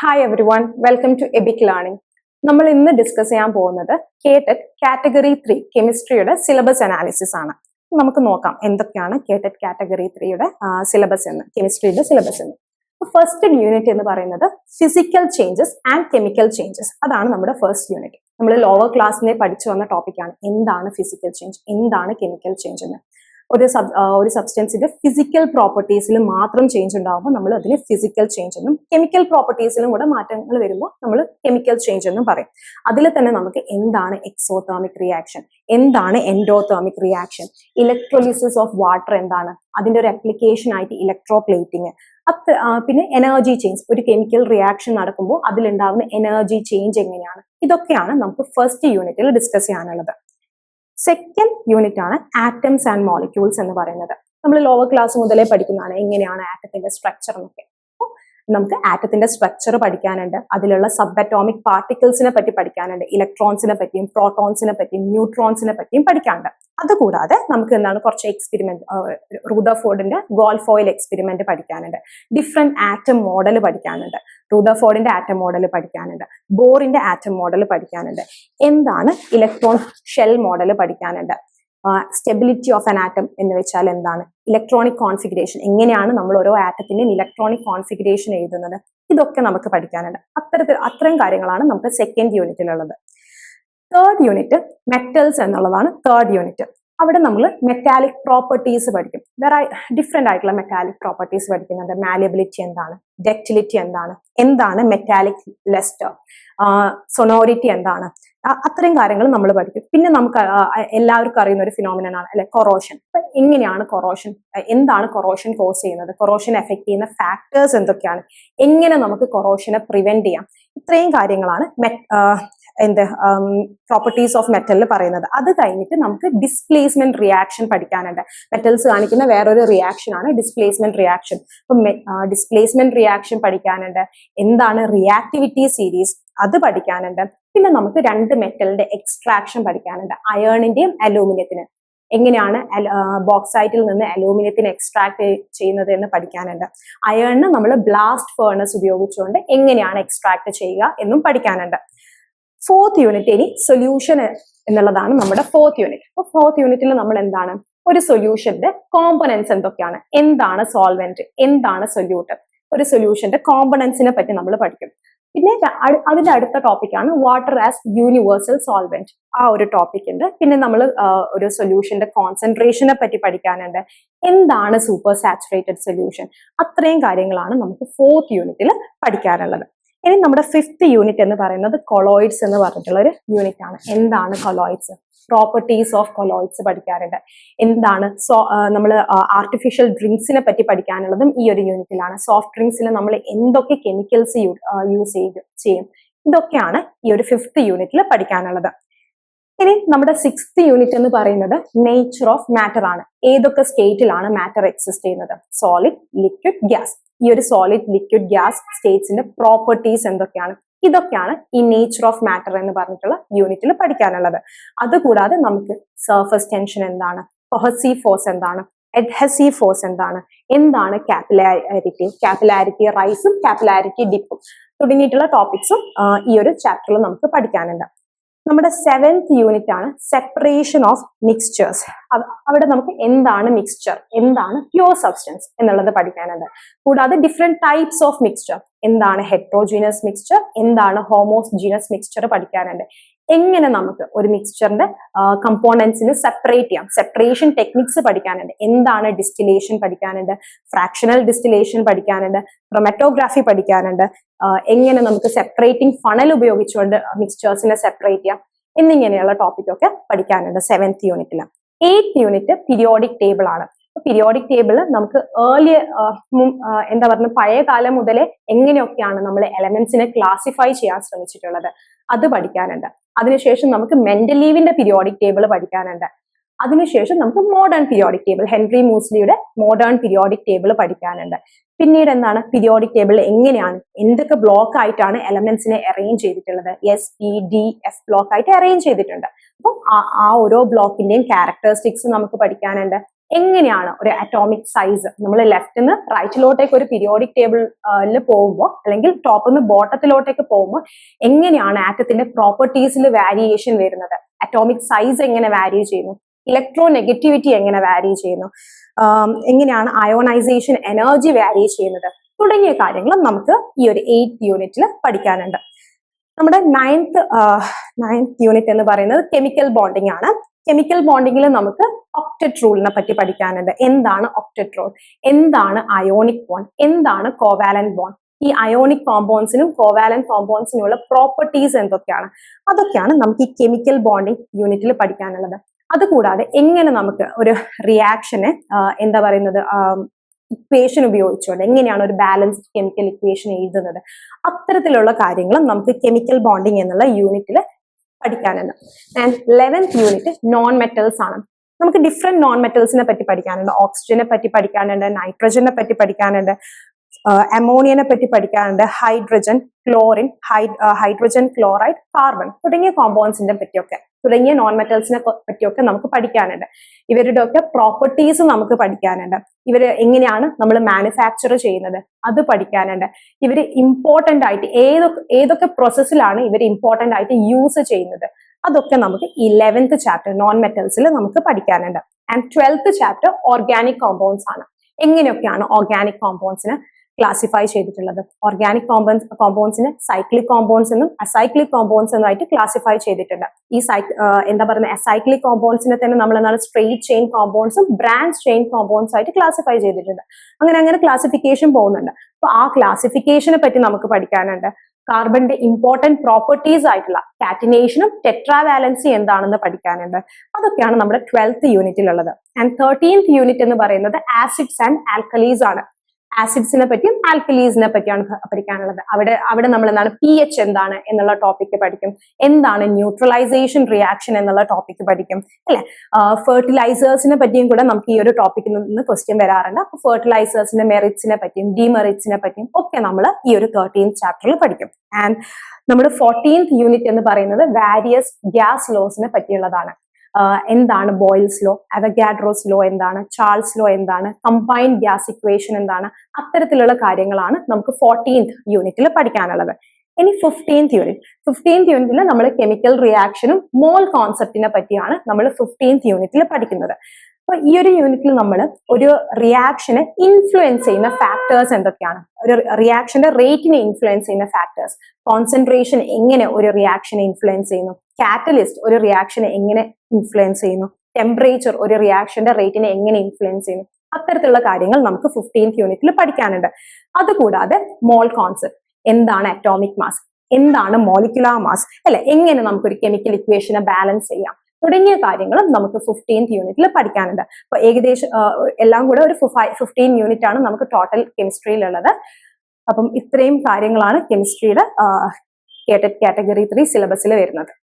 Hi everyone welcome to എബിക് learning നമ്മൾ ഇന്ന് discuss ചെയ്യാൻ പോകുന്നത് കേട്ടറ്റ് കാറ്റഗറി ത്രീ കെമിസ്ട്രിയുടെ സിലബസ് അനാലിസിസ് ആണ്. നമുക്ക് നോക്കാം എന്തൊക്കെയാണ് കേട്ടറ്റ് കാറ്റഗറി ത്രീയുടെ സിലബസ് എന്ന് കെമിസ്ട്രിയുടെ സിലബസ് എന്ന്. ഫസ്റ്റ് യൂണിറ്റ് എന്ന് പറയുന്നത് physical changes and chemical changes അതാണ് നമ്മുടെ ഫസ്റ്റ് യൂണിറ്റ് നമ്മൾ ലോവർ ക്ലാസ്സിനെ പഠിച്ചു വന്ന ടോപ്പിക്കാണ് എന്താണ് ഫിസിക്കൽ ചേഞ്ച് എന്താണ് കെമിക്കൽ ചേഞ്ച് എന്ന്. ഒരു സബ് ഒരു സബ്സ്റ്റൻസിന്റെ ഫിസിക്കൽ പ്രോപ്പർട്ടീസിൽ മാത്രം ചേഞ്ച് ഉണ്ടാകുമ്പോൾ നമ്മൾ അതിന് ഫിസിക്കൽ ചേഞ്ച് എന്നും കെമിക്കൽ പ്രോപ്പർട്ടീസിലും കൂടെ മാറ്റങ്ങൾ വരുമ്പോൾ നമ്മൾ കെമിക്കൽ ചേഞ്ച് എന്നും പറയും. അതിൽ തന്നെ നമുക്ക് എന്താണ് എക്സോതേർമിക് റിയാക്ഷൻ എന്താണ് endothermic reaction electrolysis of water എന്താണ്? അതിന്റെ ഒരു അപ്ലിക്കേഷൻ ആയിട്ട് ഇലക്ട്രോ പ്ലേറ്റിംഗ് അത്ര പിന്നെ എനർജി ചേഞ്ച് ഒരു കെമിക്കൽ റിയാക്ഷൻ നടക്കുമ്പോൾ അതിലുണ്ടാകുന്ന എനർജി ചേഞ്ച് എങ്ങനെയാണ്? ഇതൊക്കെയാണ് നമുക്ക് ഫസ്റ്റ് യൂണിറ്റിൽ ഡിസ്കസ് ചെയ്യാനുള്ളത്. സെക്കൻഡ് യൂണിറ്റ് ആണ് ആറ്റംസ് ആൻഡ് മോളിക്യൂൾസ് എന്ന് പറയുന്നത്. നമ്മൾ ലോവർ ക്ലാസ് മുതലേ പഠിക്കുന്നതാണ് എങ്ങനെയാണ് ആറ്റത്തിന്റെ സ്ട്രക്ചർ എന്നൊക്കെ. നമുക്ക് ആറ്റത്തിന്റെ സ്ട്രക്ചർ പഠിക്കാനുണ്ട്. അതിലുള്ള സബ് അറ്റോമിക് പാർട്ടിക്കിൾസിനെ പറ്റി പഠിക്കാനുണ്ട്. ഇലക്ട്രോൺസിനെ പറ്റിയും പ്രോട്ടോൺസിനെ പറ്റിയും ന്യൂട്രോൺസിനെ പറ്റിയും പഠിക്കാനുണ്ട്. അതുകൂടാതെ നമുക്ക് എന്താണ് കുറച്ച് എക്സ്പെരിമെന്റ് റൂദർഫോർഡിന്റെ ഗോൾഫോയിൽ എക്സ്പെരിമെന്റ് പഠിക്കാനുണ്ട്. ഡിഫറെന്റ് ആറ്റം മോഡൽ പഠിക്കാനുണ്ട്. റൂദർഫോർഡിന്റെ ആറ്റം മോഡൽ പഠിക്കാനുണ്ട്. ബോറിന്റെ ആറ്റം മോഡൽ പഠിക്കാനുണ്ട്. എന്താണ് ഇലക്ട്രോൺ ഷെൽ മോഡൽ പഠിക്കാനുണ്ട്. സ്റ്റെബിലിറ്റി ഓഫ് ആൻ ആറ്റം എന്ന് വെച്ചാൽ എന്താണ്? ഇലക്ട്രോണിക് കോൺഫിഗറേഷൻ എങ്ങനെയാണ് നമ്മൾ ഓരോ ആറ്റത്തിന്റെയും ഇലക്ട്രോണിക് കോൺഫിഗറേഷൻ എഴുതുന്നത്? ഇതൊക്കെ നമുക്ക് പഠിക്കാനുണ്ട്. അത്തരത്തിൽ അത്രയും കാര്യങ്ങളാണ് നമുക്ക് സെക്കൻഡ് യൂണിറ്റിലുള്ളത് തേർഡ് യൂണിറ്റ് മെറ്റൽസ് എന്നുള്ളതാണ് തേർഡ് യൂണിറ്റ് അവിടെ നമ്മൾ മെറ്റാലിക് പ്രോപ്പർട്ടീസ് പഠിക്കും. വേറെ ഡിഫറെന്റ് ആയിട്ടുള്ള മെറ്റാലിക് പ്രോപ്പർട്ടീസ് പഠിക്കുന്നുണ്ട്. മാലിയബിലിറ്റി എന്താണ്? ഡെക്റ്റിലിറ്റി എന്താണ്? എന്താണ് മെറ്റാലിക് ലെസ്റ്റർ സൊണോറിറ്റി എന്താണ്? അത്രയും കാര്യങ്ങൾ നമ്മൾ പഠിക്കും. പിന്നെ നമുക്ക് എല്ലാവർക്കും അറിയുന്ന ഒരു ഫിനോമിനൻ ആണ് അല്ലെ കൊറോഷൻ അപ്പൊ എങ്ങനെയാണ് കൊറോഷൻ എന്താണ് കൊറോഷൻ കോസ് ചെയ്യുന്നത്? കൊറോഷൻ എഫക്ട് ചെയ്യുന്ന ഫാക്ടേഴ്സ് എന്തൊക്കെയാണ്? എങ്ങനെ നമുക്ക് കൊറോഷനെ പ്രിവെന്റ് ചെയ്യാം? ഇത്രയും കാര്യങ്ങളാണ് എന്ത് പ്രോപ്പർട്ടീസ് ഓഫ് മെറ്റലിൽ പറയുന്നത്. അത് കഴിഞ്ഞിട്ട് നമുക്ക് ഡിസ്പ്ലേസ്മെന്റ് റിയാക്ഷൻ പഠിക്കാനുണ്ട്. മെറ്റൽസ് കാണിക്കുന്ന വേറൊരു റിയാക്ഷൻ ആണ് ഡിസ്പ്ലേസ്മെന്റ് റിയാക്ഷൻ ഇപ്പം ഡിസ്പ്ലേസ്മെന്റ് റിയാക്ഷൻ പഠിക്കാനുണ്ട്. എന്താണ് റിയാക്ടിവിറ്റി സീരീസ് അത് പഠിക്കാനുണ്ട്. പിന്നെ നമുക്ക് രണ്ട് മെറ്റലിന്റെ എക്സ്ട്രാക്ഷൻ പഠിക്കാനുണ്ട്. അയേണിന്റെയും അലൂമിനിയത്തിന് എങ്ങനെയാണ് ബോക്സൈറ്റിൽ നിന്ന് അലൂമിനിയത്തിന് എക്സ്ട്രാക്ട് ചെയ്യുന്നത് എന്ന് പഠിക്കാനുണ്ട്. അയേണിന് നമ്മൾ ബ്ലാസ്റ്റ് ഫേർണസ് ഉപയോഗിച്ചുകൊണ്ട് എങ്ങനെയാണ് എക്സ്ട്രാക്ട് ചെയ്യുക എന്നും പഠിക്കാനുണ്ട്. ഫോർത്ത് യൂണിറ്റ് ഇനി സൊല്യൂഷൻ എന്നുള്ളതാണ് നമ്മുടെ ഫോർത്ത് യൂണിറ്റ് അപ്പൊ ഫോർത്ത് യൂണിറ്റിൽ നമ്മൾ എന്താണ്? ഒരു സൊല്യൂഷന്റെ കോമ്പണൻസ് എന്തൊക്കെയാണ്? എന്താണ് സോൾവെന്റ് എന്താണ് സൊല്യൂട്ട് ഒരു സൊല്യൂഷന്റെ കോമ്പണൻസിനെ പറ്റി നമ്മൾ പഠിക്കും. പിന്നെ അതിന്റെ അടുത്ത ടോപ്പിക്കാണ് വാട്ടർ ആസ് യൂണിവേഴ്സൽ സോൾവെന്റ് ആ ഒരു ടോപ്പിക് ഉണ്ട്. പിന്നെ നമ്മൾ ഒരു സൊല്യൂഷന്റെ കോൺസെൻട്രേഷനെ പറ്റി പഠിക്കാനുണ്ട്. എന്താണ് സൂപ്പർ സാച്ചുറേറ്റഡ് സൊല്യൂഷൻ അത്രയും കാര്യങ്ങളാണ് നമുക്ക് ഫോർത്ത് യൂണിറ്റിൽ പഠിക്കാനുള്ളത്. ഇനി നമ്മുടെ ഫിഫ്ത്ത് യൂണിറ്റ് എന്ന് പറയുന്നത് കൊളോയിഡ്സ് എന്ന് പറഞ്ഞിട്ടുള്ള ഒരു യൂണിറ്റ് ആണ്. എന്താണ് കൊളോയിഡ്സ് പ്രോപ്പർട്ടീസ് ഓഫ് കൊലോയിഡ്സ് പഠിക്കാറുണ്ട്. എന്താണ് സോ നമ്മൾ ആർട്ടിഫിഷ്യൽ ഡ്രിങ്ക്സിനെ പറ്റി പഠിക്കാനുള്ളതും ഈ ഒരു യൂണിറ്റിലാണ് സോഫ്റ്റ് ഡ്രിങ്ക്സിൽ നമ്മൾ എന്തൊക്കെ കെമിക്കൽസ് യൂസ് ചെയ്യും. ഇതൊക്കെയാണ് ഈ ഒരു ഫിഫ്ത്ത് യൂണിറ്റിൽ പഠിക്കാനുള്ളത്. ഇനി നമ്മുടെ സിക്സ്ത് യൂണിറ്റ് എന്ന് പറയുന്നത് നേച്ചർ ഓഫ് മാറ്റർ ആണ്. ഏതൊക്കെ സ്റ്റേറ്റിലാണ് മാറ്റർ എക്സിസ്റ്റ് ചെയ്യുന്നത്? സോളിഡ് ലിക്വിഡ് ഗ്യാസ് ഈ ഒരു സോളിഡ് ലിക്വിഡ് ഗ്യാസ് സ്റ്റേറ്റ്സിന്റെ പ്രോപ്പർട്ടീസ് എന്തൊക്കെയാണ്? ഇതൊക്കെയാണ് ഈ നേച്ചർ ഓഫ് മാറ്റർ എന്ന് പറഞ്ഞിട്ടുള്ള യൂണിറ്റിൽ പഠിക്കാനുള്ളത്. അതുകൂടാതെ നമുക്ക് സർഫസ് ടെൻഷൻ എന്താണ്? കൊഹസീവ് ഫോഴ്സ് എന്താണ്? എഡ്ഹസീവ് ഫോഴ്സ് എന്താണ്? എന്താണ് കാപ്പിലാരിറ്റി കാപ്പിലാരിറ്റി റൈസും കാപ്പിലാരിറ്റി ഡിപ്പും തുടങ്ങിയിട്ടുള്ള ടോപ്പിക്സും ഈ ഒരു ചാപ്റ്ററിൽ നമുക്ക് പഠിക്കാനുണ്ട്. നമ്മുടെ സെവൻത് യൂണിറ്റ് ആണ് സെപ്പറേഷൻ ഓഫ് മിക്സ്ചേഴ്സ് അവിടെ നമുക്ക് എന്താണ് മിക്സ്ചർ എന്താണ് പ്യുവർ സബ്സ്റ്റൻസ് എന്നുള്ളത് പഠിക്കാനുണ്ട്. കൂടാതെ ഡിഫറെന്റ് ടൈപ്സ് ഓഫ് മിക്സ്ചർ എന്താണ് ഹെട്രോജീനസ് മിക്സ്ചർ എന്താണ് ഹോമോസ്ജീനസ് മിക്സ്ചർ പഠിക്കാനുണ്ട്. എങ്ങനെ നമുക്ക് ഒരു മിക്സ്ചറിന്റെ കമ്പോണൻസിന് സെപ്പറേറ്റ് ചെയ്യാം? സെപ്പറേഷൻ ടെക്നിക്സ് പഠിക്കാനുണ്ട്. എന്താണ് ഡിസ്റ്റിലേഷൻ പഠിക്കാനുണ്ട്? ഫ്രാക്ഷണൽ ഡിസ്റ്റിലേഷൻ പഠിക്കാനുണ്ട്. ക്രൊമറ്റോഗ്രാഫി പഠിക്കാനുണ്ട്. എങ്ങനെ നമുക്ക് സെപ്പറേറ്റിംഗ് ഫണൽ ഉപയോഗിച്ചുകൊണ്ട് മിക്സ്ചേഴ്സിനെ സെപ്പറേറ്റ് ചെയ്യാം? എന്നിങ്ങനെയുള്ള ടോപ്പിക് ഒക്കെ പഠിക്കാനുണ്ട് സെവൻത് യൂണിറ്റിൽ എയ്ത്ത് യൂണിറ്റ് പിരിയോഡിക് ടേബിൾ ആണ്. പിരിയോഡിക് ടേബിൾ നമുക്ക് ഏർലി എന്താ പറയുക പഴയ കാലം മുതലേ എങ്ങനെയൊക്കെയാണ് നമ്മൾ എലമെന്റ്സിനെ ക്ലാസിഫൈ ചെയ്യാൻ ശ്രമിച്ചിട്ടുള്ളത്. അത് പഠിക്കാനുണ്ട്. അതിനുശേഷം നമുക്ക് മെന്റലീവിന്റെ പിരിയോഡിക് ടേബിൾ പഠിക്കാനുണ്ട്. അതിനുശേഷം നമുക്ക് മോഡേൺ പീരിയോഡിക് ടേബിൾ ഹെൻറി മൂസ്ലിയുടെ മോഡേൺ പീരിയോഡിക് ടേബിൾ പഠിക്കാനുണ്ട്. പിന്നീട് എന്താണ്? പീരിയോഡിക് ടേബിൾ എങ്ങനെയാണ്? എന്തൊക്കെ ബ്ലോക്ക് ആയിട്ടാണ് എലമെന്റ്സിനെ അറേഞ്ച് ചെയ്തിട്ടുള്ളത്? S P D F block ആയിട്ട് അറേഞ്ച് ചെയ്തിട്ടുണ്ട്. അപ്പം ആ ഓരോ ബ്ലോക്കിന്റെയും ക്യാരക്ടറിസ്റ്റിക്സ് നമുക്ക് പഠിക്കാനുണ്ട്. എങ്ങനെയാണ് ഒരു അറ്റോമിക് സൈസ് നമ്മൾ ലെഫ്റ്റ് നിന്ന് റൈറ്റിലോട്ടേക്ക് ഒരു പീരിയോഡിക് ടേബിളിൽ പോകുമ്പോൾ അല്ലെങ്കിൽ ടോപ്പിൽ നിന്ന് ബോട്ടത്തിലോട്ടേക്ക് പോകുമ്പോൾ എങ്ങനെയാണ് ആറ്റത്തിന്റെ പ്രോപ്പർട്ടീസിൽ വാരിയേഷൻ വരുന്നത്? അറ്റോമിക് സൈസ് എങ്ങനെ വാരി ചെയ്യുന്നു? ഇലക്ട്രോ നെഗറ്റിവിറ്റി എങ്ങനെ വാരി ചെയ്യുന്നു? എങ്ങനെയാണ് അയോണൈസേഷൻ എനർജി വാരി ചെയ്യുന്നത്? തുടങ്ങിയ കാര്യങ്ങളും നമുക്ക് ഈ ഒരു എയ്ത്ത് യൂണിറ്റിൽ പഠിക്കാനുണ്ട്. നമ്മുടെ നയൻത്ത് നയൻത്ത് യൂണിറ്റ് എന്ന് പറയുന്നത് കെമിക്കൽ ബോണ്ടിങ് ആണ്. കെമിക്കൽ ബോണ്ടിങ്ങിൽ നമുക്ക് ഒക്ടറ്റ് റൂളിനെ പറ്റി പഠിക്കാനുണ്ട്. എന്താണ് ഒക്ടറ്റ് റൂൾ എന്താണ് അയോണിക് ബോണ്ട് എന്താണ് കോവാലൻ ബോണ്ട് ഈ അയോണിക് കോമ്പൗണ്ട്സിനും കോവാലന്റ് കോമ്പൗണ്ട്സിനുമുള്ള പ്രോപ്പർട്ടീസ് എന്തൊക്കെയാണ്? അതൊക്കെയാണ് നമുക്ക് ഈ കെമിക്കൽ ബോണ്ടിങ് യൂണിറ്റിൽ പഠിക്കാനുള്ളത്. അതുകൂടാതെ എങ്ങനെ നമുക്ക് ഒരു റിയാക്ഷന് എന്താ പറയുന്നത് ഇക്വേഷൻ ഉപയോഗിച്ചുകൊണ്ട് എങ്ങനെയാണ് ഒരു ബാലൻസ്ഡ് കെമിക്കൽ ഇക്വേഷൻ എഴുതുന്നത് അത്തരത്തിലുള്ള കാര്യങ്ങളും നമുക്ക് കെമിക്കൽ ബോണ്ടിങ് എന്നുള്ള യൂണിറ്റിൽ പഠിക്കാനുണ്ട്. And eleventh unit non metals ആണ്. നമുക്ക് ഡിഫറെന്റ് നോൺ മെറ്റൽസിനെ പറ്റി പഠിക്കാനുണ്ട്. ഓക്സിജനെ പറ്റി പഠിക്കാനുണ്ട് നൈട്രജനെ പറ്റി പഠിക്കാനുണ്ട് അമോണിയനെ പറ്റി പഠിക്കാനുണ്ട് hydrogen chlorine hydrogen chloride carbon തുടങ്ങിയ കോമ്പൗണ്ട്സിനെ പറ്റിയൊക്കെ. തുടങ്ങിയ നോൺ മെറ്റൽസിനെ പറ്റിയൊക്കെ നമുക്ക് പഠിക്കാനുണ്ട്. ഇവരുടെ ഒക്കെ പ്രോപ്പർട്ടീസ് നമുക്ക് പഠിക്കാനുണ്ട്. ഇവർ എങ്ങനെയാണ് നമ്മൾ മാനുഫാക്ചർ ചെയ്യുന്നത്? അത് പഠിക്കാനുണ്ട്. ഇവർ ഇമ്പോർട്ടന്റ് ആയിട്ട് ഏതൊക്കെ ഏതൊക്കെ പ്രോസസ്സിലാണ് ഇവർ ഇമ്പോർട്ടന്റ് ആയിട്ട് യൂസ് ചെയ്യുന്നത്? അതൊക്കെ നമുക്ക് ഇലവൻത്ത് ചാപ്റ്റർ നോൺ മെറ്റൽസിൽ നമുക്ക് പഠിക്കാനുണ്ട്. And twelfth chapter organic compounds ആണ്. എങ്ങനെയൊക്കെയാണ് ഓർഗാനിക് കോമ്പൗണ്ട്സിനെ ക്ലാസിഫൈ ചെയ്തിട്ടുള്ളത്. ഓർഗാനിക് കോമ്പൗണ്ട്സ് കോമ്പൗണ്ട്സിന് സൈക്ലിക് കോമ്പൗണ്ട്സ് എന്നും അസൈക്ലിക് കോമ്പൗണ്ട്സ് എന്നുമായിട്ട് ക്ലാസിഫൈ ചെയ്തിട്ടുണ്ട്. ഈ സൈ എന്താ പറയുക അസൈക്ലിക് കോമ്പൗണ്ട്സിനെ തന്നെ നമ്മൾ എന്താണ് സ്ട്രെയിറ്റ് ചെയിൻ കോമ്പൗണ്ട്സും ബ്രാഞ്ച് ചെയിൻ കോമ്പൗണ്ട്സ് ആയിട്ട് ക്ലാസിഫൈ ചെയ്തിട്ടുണ്ട്. അങ്ങനെ അങ്ങനെ ക്ലാസിഫിക്കേഷൻ പോകുന്നുണ്ട്. അപ്പൊ ആ ക്ലാസിഫിക്കേഷനെ പറ്റി നമുക്ക് പഠിക്കാനുണ്ട്. കാർബണിന്റെ ഇമ്പോർട്ടന്റ് പ്രോപ്പർട്ടീസ് ആയിട്ടുള്ള കാറ്റിനേഷനും ടെട്രാവാലൻസി എന്താണെന്ന് പഠിക്കാനുണ്ട്. അതൊക്കെയാണ് നമ്മുടെ ട്വൽത്ത് യൂണിറ്റിലുള്ളത് ആൻഡ് തേർട്ടീൻത് യൂണിറ്റ് എന്ന് പറയുന്നത് ആസിഡ്സ് ആൻഡ് ആൽക്കലീസ് ആണ്. ആസിഡ്സിനെ പറ്റിയും ആൽക്കലീസിനെ പറ്റിയാണ് പഠിക്കാനുള്ളത്. അവിടെ അവിടെ നമ്മൾ എന്താണ് പി എച്ച് എന്താണ് എന്നുള്ള ടോപ്പിക്ക് പഠിക്കും. എന്താണ് ന്യൂട്രലൈസേഷൻ റിയാക്ഷൻ എന്നുള്ള ടോപ്പിക്ക് പഠിക്കും. അല്ലെ? ഫെർട്ടിലൈസേഴ്സിനെ പറ്റിയും കൂടെ നമുക്ക് ഈ ഒരു ടോപ്പിക്കിൽ നിന്ന് ക്വസ്റ്റ്യൻ വരാറുണ്ട്. അപ്പൊ ഫെർട്ടിലൈസേഴ്സിന്റെ മെറിറ്റ്സിനെ പറ്റിയും ഡിമെറിറ്റ്സിനെ പറ്റിയും ഒക്കെ നമ്മൾ ഈ ഒരു തേർട്ടീൻത് ചാപ്റ്ററിൽ പഠിക്കും. ആൻഡ് നമ്മുടെ ഫോർട്ടീൻത് യൂണിറ്റ് എന്ന് പറയുന്നത് വാരിയസ് ഗ്യാസ് ലോസിനെ പറ്റിയുള്ളതാണ്. എന്താണ് ബോയിൽസ് ലോ അവഗാഡ്രോസ് ലോ എന്താണ്? ചാൾസ് ലോ എന്താണ്? കമ്പൈൻഡ് ഗ്യാസ് ഇക്വേഷൻ എന്താണ്? അത്തരത്തിലുള്ള കാര്യങ്ങളാണ് നമുക്ക് ഫോർട്ടീൻത് യൂണിറ്റിൽ പഠിക്കാനുള്ളത്. ഇനി ഫിഫ്റ്റീൻത് യൂണിറ്റ് ഫിഫ്റ്റീൻത് യൂണിറ്റിൽ നമ്മൾ കെമിക്കൽ റിയാക്ഷനും മോൾ കോൺസെപ്റ്റിനെ പറ്റിയാണ് നമ്മൾ ഫിഫ്റ്റീൻത് യൂണിറ്റിൽ പഠിക്കുന്നത്. അപ്പൊ ഈ ഒരു യൂണിറ്റിൽ നമ്മൾ ഒരു റിയാക്ഷനെ ഇൻഫ്ലുവൻസ് ചെയ്യുന്ന ഫാക്ടേഴ്സ് എന്തൊക്കെയാണ്? ഒരു റിയാക്ഷന്റെ റേറ്റിനെ ഇൻഫ്ലുവൻസ് ചെയ്യുന്ന ഫാക്ടേഴ്സ് കോൺസെൻട്രേഷൻ എങ്ങനെ ഒരു റിയാക്ഷനെ ഇൻഫ്ലുവൻസ് ചെയ്യുന്നു? കാറ്റലിസ്റ്റ് ഒരു റിയാക്ഷനെ എങ്ങനെ ഇൻഫ്ലുവൻസ് ചെയ്യുന്നു? ടെമ്പറേച്ചർ ഒരു റിയാക്ഷന്റെ റേറ്റിനെ എങ്ങനെ ഇൻഫ്ലുവൻസ് ചെയ്യുന്നു? അത്തരത്തിലുള്ള കാര്യങ്ങൾ നമുക്ക് ഫിഫ്റ്റീൻത് യൂണിറ്റിൽ പഠിക്കാനുണ്ട്. അതുകൂടാതെ മോൾ കോൺസെപ്റ്റ് എന്താണ് അറ്റോമിക് മാസ് എന്താണ് മോളിക്കുലാർ മാസ് അല്ലെ എങ്ങനെ നമുക്ക് ഒരു കെമിക്കൽ ഇക്വേഷനെ ബാലൻസ് ചെയ്യാം? തുടങ്ങിയ കാര്യങ്ങളും നമുക്ക് ഫിഫ്റ്റീൻത് യൂണിറ്റിൽ പഠിക്കാനുണ്ട്. അപ്പൊ ഏകദേശം എല്ലാം കൂടെ ഒരു ഫിഫ്റ്റീൻ യൂണിറ്റ് ആണ് നമുക്ക് ടോട്ടൽ കെമിസ്ട്രിയിലുള്ളത് അപ്പം ഇത്രയും കാര്യങ്ങളാണ് കെമിസ്ട്രിയുടെ കാറ്റഗറി ത്രീ സിലബസിൽ വരുന്നത്.